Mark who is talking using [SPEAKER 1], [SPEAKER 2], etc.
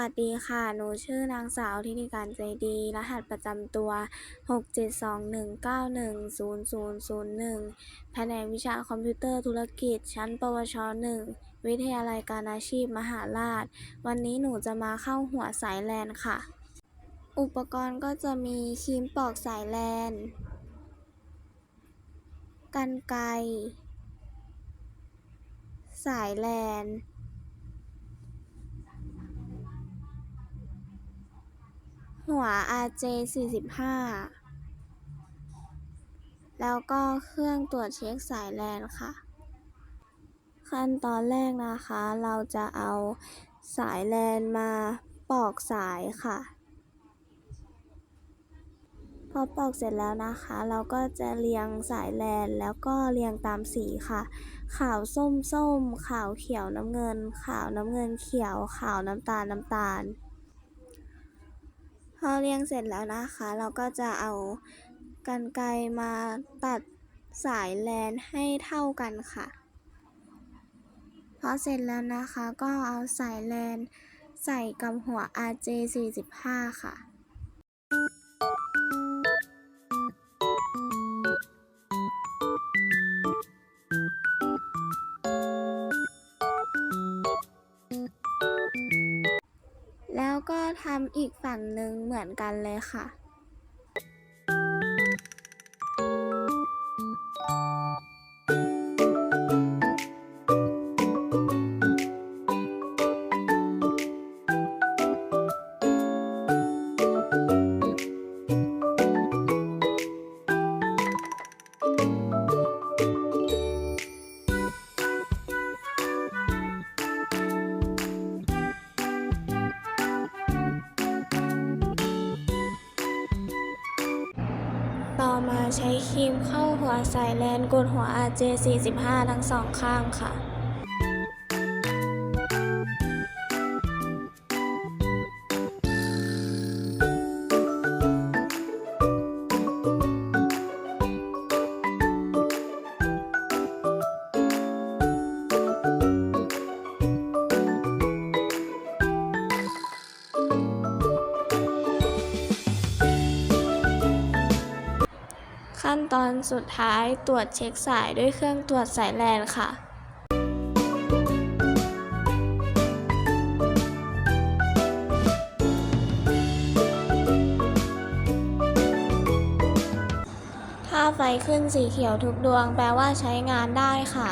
[SPEAKER 1] วัสดีค่ะ หนูชื่อนางสาวธิติการใจดี รหัสประจำตัว 67219100001 แผนกวิชาคอมพิวเตอร์ธุรกิจ ชั้น ปวช 1 วิทยาลัยการอาชีพมหาราช วันนี้หนูจะมาเข้าหัวสายแลนค่ะ อุปกรณ์ก็จะมีครีมปอกสายแลนกรรไก สายแลน หัว RJ 45แล้วก็เครื่องตรวจเช็คสายแลนค่ะ ขั้นตอนแรกนะคะ เราจะเอาสายแลนมาปอกสายค่ะ พอปอกเสร็จแล้วนะคะ เราก็จะเรียงสายแลนแล้วก็เรียงตามสีค่ะ ขาวส้มส้มขาวเขียวน้ำเงิน ขาวน้ำเงินเขียว ขาวน้ำตาลน้ำตาล พอเรียงเสร็จแล้วนะคะ เราก็จะเอากรรไกรมาตัดสายแลนให้เท่ากันค่ะ พอเสร็จแล้วนะคะก็เอาสายแลนใส่กับหัว RJ 45ค่ะ ก็ทำอีกฝั่งหนึ่งเหมือนกันเลยค่ะ ต่อมาใช้ครีมเข้าหัวใส่แลนกดหัว RJ 45 ทั้งสองข้างค่ะ ขั้นตอนสุดท้ายตรวจเช็คสายด้วยเครื่องตรวจสายแลนค่ะถ้าไฟขึ้นสีเขียวทุกดวงแปลว่าใช้งานได้ค่ะ